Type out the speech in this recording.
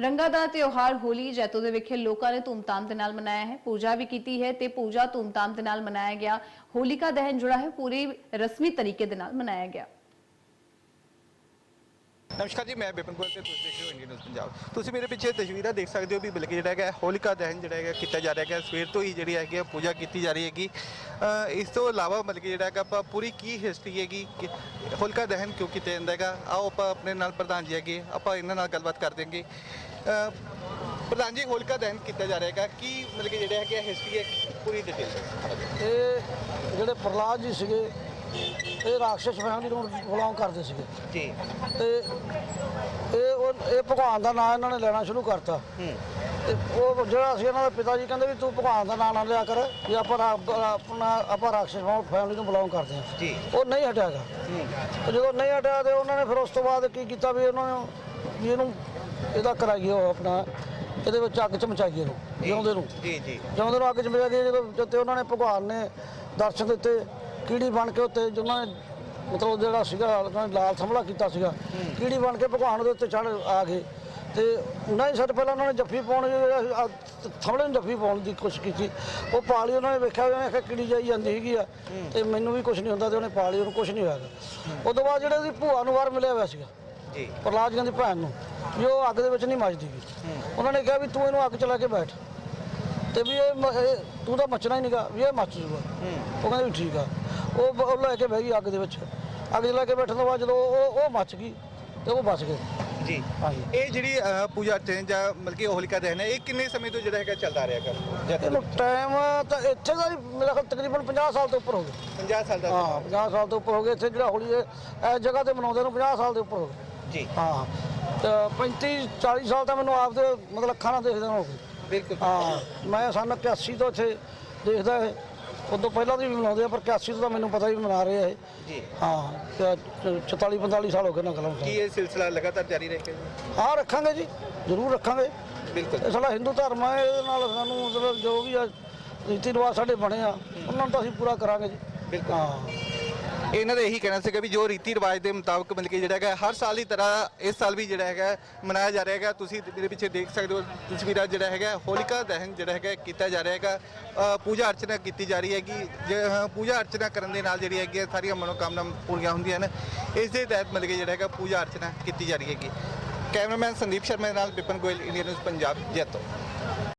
ਰੰਗਾਂ ਦਾ ਤਿਉਹਾਰ ਹੋਲੀ ਜੈਤੋ ਦੇ ਵਿਖੇ ਲੋਕਾਂ ਨੇ ਧੂਮਧਾਮ ਦੇ ਨਾਲ ਮਨਾਇਆ ਹੈ। ਪੂਜਾ ਵੀ ਕੀਤੀ ਹੈ ਤੇ ਪੂਜਾ ਧੂਮਧਾਮ ਦੇ ਨਾਲ ਮਨਾਇਆ ਗਿਆ। ਹੋਲਿਕਾ ਦਹਨ ਜਿਹੜਾ ਹੈ, ਪੂਰੀ ਰਸਮੀ ਤਰੀਕੇ ਦੇ ਨਾਲ ਮਨਾਇਆ ਗਿਆ। ਨਮਸਕਾਰ ਜੀ, ਮੈਂ ਬਿਪਨ ਗੋਇਲ ਤੇ ਤੁਸੀਂ ਦੇਖ ਰਹੇ ਹੋ ਇੰਡੀਅਨ ਨਿਊਜ਼ ਪੰਜਾਬ। ਤੁਸੀਂ ਮੇਰੇ ਪਿੱਛੇ ਤਸਵੀਰਾਂ ਦੇਖ ਸਕਦੇ ਹੋ ਵੀ ਬਲਕਿ ਜਿਹੜਾ ਹੈਗਾ, ਹੋਲਿਕਾ ਦਹਨ ਜਿਹੜਾ ਹੈਗਾ ਕੀਤਾ ਜਾ ਰਿਹਾ ਹੈਗਾ। ਸਵੇਰ ਤੋਂ ਹੀ ਜਿਹੜੀ ਹੈਗੀ ਆ ਪੂਜਾ ਕੀਤੀ ਜਾ ਰਹੀ ਹੈਗੀ। ਇਸ ਤੋਂ ਇਲਾਵਾ ਬਲਕਿ ਜਿਹੜਾ ਹੈਗਾ, ਆਪਾਂ ਪੂਰੀ ਕੀ ਹਿਸਟਰੀ ਹੈਗੀ, ਕਿ ਹੋਲਿਕਾ ਦਹਨ ਕਿਉਂ ਕੀਤਾ ਜਾਂਦਾ ਹੈਗਾ? ਆਓ ਆਪਾਂ ਆਪਣੇ ਨਾਲ ਪ੍ਰਧਾਨ ਜੀ ਹੈਗੇ ਆਪਾਂ ਇਹਨਾਂ ਨਾਲ ਗੱਲਬਾਤ ਕਰ ਦੇਂਗੇ ਪ੍ਰਧਾਨ ਜੀ ਹੋਲਿਕਾ ਦਹਨ ਕੀਤਾ ਜਾ ਰਿਹਾ ਹੈਗਾ। ਕੀ ਮਤਲਬ ਕਿ ਜਿਹੜਾ ਹੈਗਾ ਹਿਸਟਰੀ ਹੈ ਪੂਰੀ ਡਿਟੇਲ ਇਹ ਜਿਹੜੇ ਪ੍ਰਹਲਾਦ ਜੀ ਸੀਗੇ ਇਹ ਰਾਖਸ਼ ਫੈਮਿਲੀ ਨੂੰ ਬਿਲੋਂਗ ਕਰਦੇ ਸੀਗੇ। ਜੀ। ਤੇ ਇਹ ਉਹ ਇਹ ਭਗਵਾਨ ਦਾ ਨਾਮ ਇਹਨਾਂ ਨੇ ਲੈਣਾ ਸ਼ੁਰੂ ਕਰਤਾ। ਹੂੰ। ਤੇ ਉਹ ਜਿਹੜਾ ਸੀ ਇਹਨਾਂ ਦੇ ਪਿਤਾ ਜੀ ਕਹਿੰਦੇ ਵੀ ਤੂੰ ਭਗਵਾਨ ਦਾ ਨਾਮ ਨਾ ਲਿਆ ਕਰ ਵੀ ਆਪਾਂ ਆਪਣਾ ਆਪਾਂ ਰਾਖਸ਼ ਫੈਮਿਲੀ ਨੂੰ ਬਿਲੋਂਗ ਕਰਦੇ ਹਾਂ। ਜੀ। ਉਹ ਨਹੀਂ ਹਟਿਆਗਾ ਹੂੰ। ਤੇ ਜਦੋਂ ਨਹੀਂ ਹਟਿਆ ਤੇ ਉਹਨਾਂ ਨੇ ਫਿਰ ਉਸ ਤੋਂ ਬਾਅਦ ਕੀ ਕੀਤਾ ਵੀ ਉਹਨਾਂ ਨੂੰ ਇਹਨੂੰ ਇਹਦਾ ਕਰਾਈਏ ਉਹ ਆਪਣਾ ਇਹਦੇ ਵਿੱਚ ਅੱਗ ਚਮਚਾਈਏ ਨੂੰ ਜਿਉਂਦੇ ਨੂੰ। ਜੀ ਜੀ। ਜਦੋਂ ਨੂੰ ਅੱਗ ਚ ਮਿਲਿਆ ਗਈ ਜਦੋਂ ਜਿੱਤੇ ਉਹਨਾਂ ਨੇ ਭਗਵਾਨ ਨੇ ਦਰਸ਼ਨ ਦਿੱਤੇ ਕੀੜੀ ਬਣ ਕੇ ਉੱਤੇ ਜਿਹਨਾਂ ਨੇ ਮਤਲਬ ਜਿਹੜਾ ਸੀਗਾ ਉਹਨਾਂ ਨੇ ਲਾਲ ਥੰਮਲਾ ਕੀਤਾ ਸੀਗਾ ਕੀੜੀ ਬਣ ਕੇ ਭਗਵਾਨ ਦੇ ਉੱਤੇ ਚੜ ਆ ਗਏ। ਤੇ ਨਹੀਂ ਸੱਟ ਪਹਿਲਾਂ ਉਹਨਾਂ ਨੇ ਜੱਫੀ ਪਾਉਣ ਥੰਮਲੇ ਨੂੰ ਜੱਫੀ ਪਾਉਣ ਦੀ ਕੋਸ਼ਿਸ਼ ਕੀਤੀ। ਉਹ ਪਾਲੀ ਉਹਨਾਂ ਨੇ ਵੇਖਿਆ ਉਹਨਾਂ ਨੇ ਕੀੜੀ ਜਾਈ ਜਾਂਦੀ ਹੈਗੀ ਆ ਤੇ ਮੈਨੂੰ ਵੀ ਕੁਝ ਨਹੀਂ ਹੁੰਦਾ ਤੇ ਉਹਨੇ ਪਾਲੀ ਉਹਨੂੰ ਕੁਝ ਨਹੀਂ ਹੋਇਆ। ਉਸ ਤੋਂ ਬਾਅਦ ਜਿਹੜੇ ਉਹਦੀ ਭੂਆ ਨੂੰ ਵਾਰ ਮਿਲਿਆ ਹੋਇਆ ਸੀਗਾ। ਜੀ। ਪ੍ਰਹਲਾਦ ਜੀ ਦੀ ਭੈਣ ਨੂੰ ਵੀ ਉਹ ਅੱਗ ਦੇ ਵਿੱਚ ਨਹੀਂ ਮੱਚਦੀ ਗੀ। ਉਹਨਾਂ ਨੇ ਕਿਹਾ ਵੀ ਤੂੰ ਇਹਨੂੰ ਅੱਗ ਚਲਾ ਕੇ ਬੈਠ। ਤੇ ਵੀ ਇਹ ਮ- ਇਹ ਤੂੰ ਤਾਂ ਮੱਚਣਾ ਹੀ ਨਹੀਂਗਾ ਵੀ ਇਹ ਮੱਚ ਜੂਗਾ। ਉਹ ਕਹਿੰਦੇ ਵੀ ਠੀਕ ਆ। ਉਹ ਬ- ਉਹ ਲੈ ਕੇ ਬਹਿ ਗਈ ਅੱਗ ਦੇ ਵਿੱਚ। ਅੱਗ 'ਚ ਲੈ ਕੇ ਬੈਠਣ ਤੋਂ ਬਾਅਦ ਜਦੋਂ ਉਹ ਉਹ ਮੱਚ ਗਈ ਤੇ ਉਹ ਬਚ ਗਏ। ਜੀ। ਹਾਂਜੀ। ਇਹ ਜਿਹੜੀ ਪੂਜਾ ਅਰਚਨਾ ਜਾਂ ਮਤਲਬ ਕਿ ਹੋਲਿਕਾ ਦਹਨ ਹੈ ਇਹ ਕਿੰਨੇ ਸਮੇਂ ਤੋਂ ਜਿਹੜਾ ਹੈਗਾ ਚੱਲਦਾ ਰਿਹਾ ਹੈਗਾ ਇਹਨੂੰ ਟਾਈਮ ਤਾਂ ਇੱਥੇ ਦਾ ਹੀ ਮੇਰਾ ਖਿਆਲ ਤਕਰੀਬਨ 50 ਸਾਲ ਤੋਂ ਉੱਪਰ ਹੋ ਗਏ। 50 ਸਾਲ ਦਾ ਹਾਂ 50 ਸਾਲ ਤੋਂ ਉੱਪਰ ਹੋ ਗਏ। ਇੱਥੇ ਜਿਹੜਾ ਹੋਲੀ ਹੈ ਇਸ ਜਗ੍ਹਾ ਤੇ ਮਨਾਉਂਦੇ ਨੂੰ 50 ਸਾਲ ਦੇ ਉੱਪਰ ਹੋ ਗਏ। ਜੀ। ਹਾਂ। ਤੇ 35 40 ਸਾਲ ਤਾਂ ਮੈਨੂੰ ਆਪ ਦੇ ਮਤਲਬ ਅੱਖਾਂ ਨਾਲ ਦੇਖਦੇ ਹੋ ਬਿਲਕੁਲ। ਹਾਂ। ਮੈਂ ਸਨ 81 ਤੋਂ ਇੱਥੇ ਦੇਖਦਾ ਹੈ ਉਦੋਂ ਪਹਿਲਾਂ ਦੀ ਵੀ ਮਨਾਉਂਦੇ ਆ ਪਰ 81 ਤੋਂ ਤਾਂ ਮੈਨੂੰ ਪਤਾ ਵੀ ਮਨਾ ਰਹੇ ਆ ਇਹ। ਜੀ। ਹਾਂ। ਤੇ 44 45 ਸਾਲ ਹੋ ਗਏ ਨਾ। ਕਲਮ ਕੀ ਇਹ ਸਿਲਸਿਲਾ ਲਗਾਤਾਰ ਜਾਰੀ ਰਹੇਗਾ ਹਾਂ ਰੱਖਾਂਗੇ ਜੀ। ਜ਼ਰੂਰ ਰੱਖਾਂਗੇ। ਬਿਲਕੁਲ। ਇਹ ਸਾਡਾ ਹਿੰਦੂ ਧਰਮ ਹੈ ਇਹਦੇ ਨਾਲ ਸਾਨੂੰ ਮਤਲਬ ਜੋ ਵੀ ਆ ਰੀਤੀ ਰਿਵਾਜ ਸਾਡੇ ਬਣੇ ਆ ਉਹਨਾਂ ਨੂੰ ਤਾਂ ਅਸੀਂ ਪੂਰਾ ਕਰਾਂਗੇ ਜੀ। ਬਿਲਕੁਲ। ਹਾਂ। ਇਹਨਾਂ ਦਾ ਇਹੀ ਕਹਿਣਾ ਸੀਗਾ ਵੀ ਜੋ ਰੀਤੀ ਰਿਵਾਜ ਦੇ ਮੁਤਾਬਕ ਮਤਲਬ ਕਿ ਜਿਹੜਾ ਹੈਗਾ ਹਰ ਸਾਲ ਦੀ ਤਰ੍ਹਾਂ ਇਸ ਸਾਲ ਵੀ ਜਿਹੜਾ ਹੈਗਾ ਮਨਾਇਆ ਜਾ ਰਿਹਾ ਹੈਗਾ। ਤੁਸੀਂ ਮੇਰੇ ਪਿੱਛੇ ਦੇਖ ਸਕਦੇ ਹੋ ਤਸਵੀਰਾਂ ਜਿਹੜਾ ਹੈਗਾ ਹੋਲਿਕਾ ਦਹਨ ਜਿਹੜਾ ਹੈਗਾ ਕੀਤਾ ਜਾ ਰਿਹਾ ਹੈਗਾ। ਪੂਜਾ ਅਰਚਨਾ ਕੀਤੀ ਜਾ ਰਹੀ ਹੈਗੀ। ਜੇ, ਪੂਜਾ ਅਰਚਨਾ ਕਰਨ ਦੇ ਨਾਲ ਜਿਹੜੀ ਹੈਗੀ ਹੈ, ਸਾਰੀਆਂ ਮਨੋਕਾਮਨਾ ਪੂਰੀਆਂ ਹੁੰਦੀਆਂ ਨੇ ਇਸ ਦੇ ਤਹਿਤ ਮਤਲਬ ਕਿ ਜਿਹੜਾ ਹੈਗਾ ਪੂਜਾ ਅਰਚਨਾ ਕੀਤੀ ਜਾ ਰਹੀ ਹੈਗੀ। ਕੈਮਰਾਮੈਨ ਸੰਦੀਪ ਸ਼ਰਮਾ ਦੇ ਨਾਲ ਵਿਪਨ ਗੋਇਲ ਇੰਡੀਅਨ ਨਿਊਜ਼ ਪੰਜਾਬ ਜੈਤੋ।